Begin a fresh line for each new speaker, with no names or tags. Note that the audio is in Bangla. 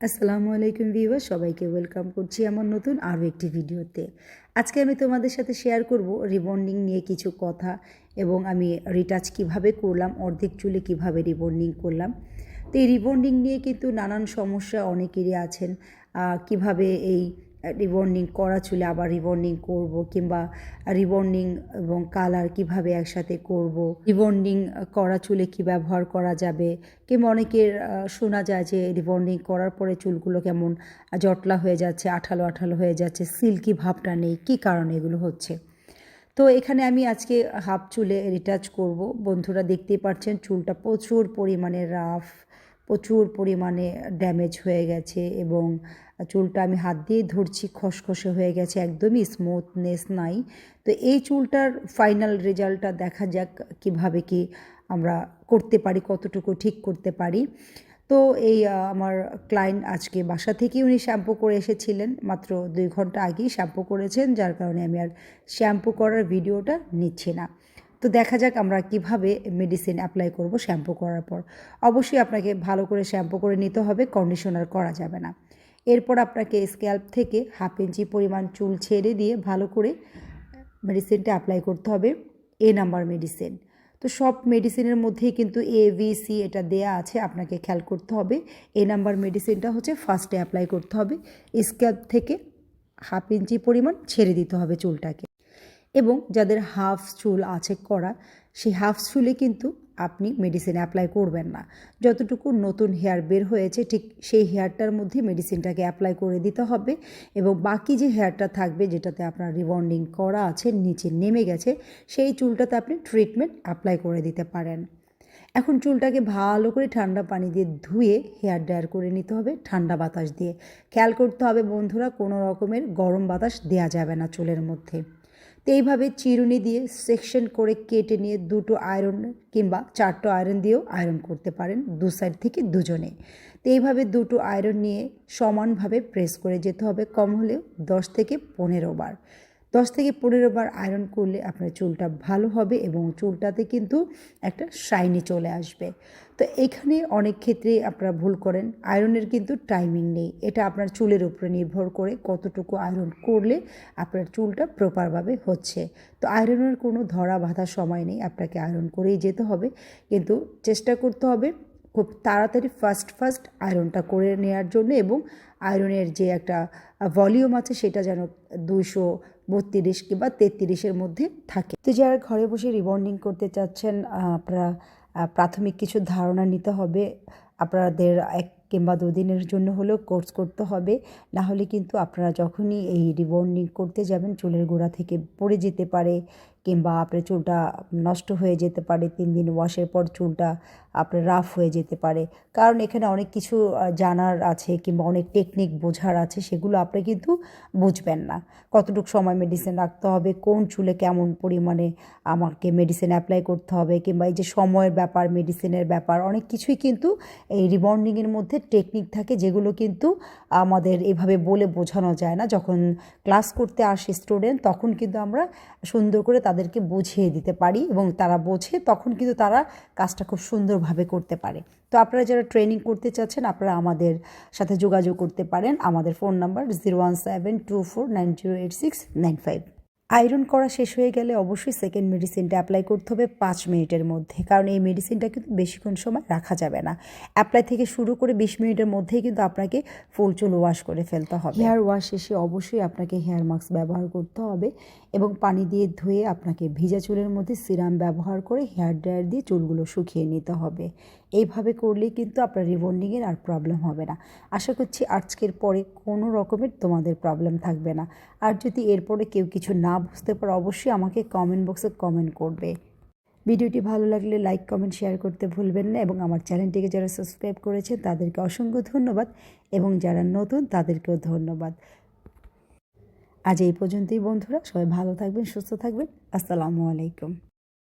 আসসালামু আলাইকুম ভিউয়ার সবাইকে ওয়েলকাম করছি আমার নতুন আরও একটি ভিডিওতে। আজকে আমি তোমাদের সাথে শেয়ার করব রিবন্ডিং নিয়ে কিছু কথা এবং আমি রিটাচ কীভাবে করলাম, অর্ধেক চুলে কীভাবে রিবন্ডিং করলাম। তো এই রিবন্ডিং নিয়ে কিন্তু নানান সমস্যা অনেকেরই আছেন কীভাবে এই রিবন্ডিং করা চুলে আবার রিবন্ডিং করব কিংবা রিবন্ডিং এবং কালার কীভাবে একসাথে করব। রিবন্ডিং করা চুলে কি ব্যবহার করা যাবে? কিংবা অনেকের শোনা যায় যে রিবন্ডিং করার পরে চুলগুলো কেমন জটলা হয়ে যাচ্ছে, আঠালো আঠালো হয়ে যাচ্ছে সিল্কি ভাবটা নেই, কী কারণে এগুলো হচ্ছে? তো এখানে আমি আজকে হাফ চুলে রিটাচ করব। বন্ধুরা দেখতেই পাচ্ছেন চুলটা প্রচুর পরিমাণে রাফ প্রচুর পরিমাণে ড্যামেজ হয়ে গেছে এবং চুলটা আমি হাত দিয়ে ধরছি, খসখসে হয়ে গেছে, একদমই স্মুথনেস নাই। তো এই চুলটার ফাইনাল রেজাল্টটা দেখা যাক কীভাবে কি আমরা করতে পারি, কতটুকু ঠিক করতে পারি। তো এই আমার ক্লায়েন্ট আজকে বাসা থেকেই উনি শ্যাম্পু করে এসেছিলেন, মাত্র দুই ঘণ্টা আগেই শ্যাম্পু করেছেন, যার কারণে আমি আর শ্যাম্পু করার ভিডিওটা নিচ্ছি না। তো দেখা যাক আমরা কীভাবে মেডিসিন অ্যাপ্লাই করব শ্যাম্পু করার পর। অবশ্যই আপনাকে ভালো করে শ্যাম্পু করে নিতে হবে কন্ডিশনার করা যাবে না। এরপর আপনাকে স্ক্যাল্প থেকে হাফ ইঞ্চি পরিমাণ চুল ছেড়ে দিয়ে ভালো করে মেডিসিনটা অ্যাপ্লাই করতে হবে এ নাম্বার মেডিসিন তো সব মেডিসিনের মধ্যেই কিন্তু এ ভি সি এটা দেয়া আছে, আপনাকে খেয়াল করতে হবে। এ নাম্বার মেডিসিনটা হচ্ছে ফার্স্টে অ্যাপ্লাই করতে হবে স্ক্যাল্প থেকে হাফ ইঞ্চি পরিমাণ ছেড়ে দিতে হবে চুলটাকে। এবং যাদের হাফ চুল আছে করা, সেই হাফ চুলে কিন্তু আপনি মেডিসিন অ্যাপ্লাই করবেন না। যতটুকু নতুন হেয়ার বের হয়েছে, ঠিক সেই হেয়ারটার মধ্যে মেডিসিনটাকে অ্যাপ্লাই করে দিতে হবে এবং বাকি যে হেয়ারটা থাকবে, যেটাতে আপনার রিবন্ডিং করা আছে, নিচে নেমে গেছে, সেই চুলটাতে আপনি ট্রিটমেন্ট অ্যাপ্লাই করে দিতে পারেন। এখন চুলটাকে ভালো করে ঠান্ডা পানি দিয়ে ধুয়ে হেয়ার ড্রায়ার করে নিতে হবে ঠান্ডা বাতাস দিয়ে। খেয়াল করতে হবে বন্ধুরা, কোনো রকমের গরম বাতাস দেওয়া যাবে না চুলের মধ্যে। এইভাবে চিরুনি দিয়ে সেকশন করে কেটে নিয়ে দুটো আয়রন কিংবা চারটো আয়রন দিয়েও আয়রন করতে পারেন দু সাইড থেকে দুজনে। তো এইভাবে দুটো আয়রন নিয়ে সমানভাবে প্রেস করে যেতে হবে কম হলেও দশ থেকে পনেরো বার। দশ থেকে পনেরো বার আয়রন করলে আপনার চুলটা ভালো হবে এবং চুলটাতে কিন্তু একটা শাইনি চলে আসবে। তো এখানে অনেক ক্ষেত্রে আপনারা ভুল করেন আয়রনের কিন্তু টাইমিং নেই। এটা আপনার চুলের উপরে নির্ভর করে কতটুকু আয়রন করলে আপনার চুলটা প্রপারভাবে হচ্ছে। তো আয়রনের কোনো ধরা বাঁধার সময় নেই, আপনাকে আয়রন করেই যেতে হবে। কিন্তু চেষ্টা করতে হবে খুব তাড়াতাড়ি ফার্স্ট ফার্স্ট আয়রনটা করে নেওয়ার জন্য এবং আয়রনের যে একটা ভলিউম আছে সেটা যেন দুইশো বত্রিশ কিংবা তেত্রিশের মধ্যে থাকে। তো যারা ঘরে বসে রিবন্ডিং করতে চাচ্ছেন, আপনারা প্রাথমিক কিছু ধারণা নিতে হবে। আপনাদের এক কিংবা দুদিনের জন্য হলেও কোর্স করতে হবে। না হলে কিন্তু আপনারা যখনই এই রিবন্ডিং করতে যাবেন, চুলের গোড়া থেকে পড়ে যেতে পারে কিংবা আপনার চুলটা নষ্ট হয়ে যেতে পারে, তিন দিন ওয়াশের পর চুলটা আপনার রাফ হয়ে যেতে পারে। কারণ এখানে অনেক কিছু জানার আছে কিংবা অনেক টেকনিক বোঝার আছে, সেগুলো আপনি কিন্তু বুঝবেন না। কতটুকু সময় মেডিসিন রাখতে হবে, কোন চুলে কেমন পরিমাণে আমাকে মেডিসিন অ্যাপ্লাই করতে হবে, কিংবা এই যে সময়ের ব্যাপার মেডিসিনের ব্যাপার, অনেক কিছুই কিন্তু এই রিবন্ডিংয়ের মধ্যে টেকনিক থাকে, যেগুলো কিন্তু আমাদের এভাবে বলে বোঝানো যায় না। যখন ক্লাস করতে আসে স্টুডেন্ট তখন কিন্তু আমরা সুন্দর করে তাদেরকে বুঝিয়ে দিতে পারি এবং তারা বোঝে, তখন কিন্তু তারা কাজটা খুব সুন্দরভাবে করতে পারে। তো আপনারা যারা ট্রেনিং করতে চাচ্ছেন, আপনারা আমাদের সাথে যোগাযোগ করতে পারেন। আমাদের phone number zero one seven two four nine zero eight six nine five iron করা শেষ হয়ে গেলে অবশ্যই সেকেন্ড মেডিসিনটা অ্যাপ্লাই করতে হবে পাঁচ মিনিটের মধ্যে। কারণ এই মেডিসিনটা কিন্তু বেশিক্ষণ সময় রাখা যাবে না। অ্যাপ্লাই থেকে শুরু করে বিশ মিনিটের মধ্যেই কিন্তু আপনাকে ফুল চুল ওয়াশ করে ফেলতে হবে। হেয়ার ওয়াশ শেষে অবশ্যই আপনাকে হেয়ার মাস্ক ব্যবহার করতে হবে এবং পানি দিয়ে ধুয়ে আপনাকে ভিজা চুলের মধ্যে সিরাম ব্যবহার করে হেয়ার ড্রায়ার দিয়ে চুলগুলো শুকিয়ে নিতে হবে। এইভাবে করলেই কিন্তু আপনার রিবন্ডিংয়ের আর প্রবলেম হবে না। আশা করছি আজকের পরে কোনো রকমের তোমাদের প্রবলেম থাকবে না। আর যদি এরপরে কেউ কিছু না বুঝতে পারো, অবশ্যই আমাকে কমেন্ট বক্সে কমেন্ট করবে। ভিডিওটি ভালো লাগলে লাইক কমেন্ট শেয়ার করতে ভুলবেন না এবং আমার চ্যানেলটিকে যারা সাবস্ক্রাইব করেছে তাদেরকে অসংখ্য ধন্যবাদ এবং যারা নতুন তাদেরকেও ধন্যবাদ। আজ এই পর্যন্তই বন্ধুরা, সবাই ভালো থাকবেন, সুস্থ থাকবেন, আসসালামু আলাইকুম।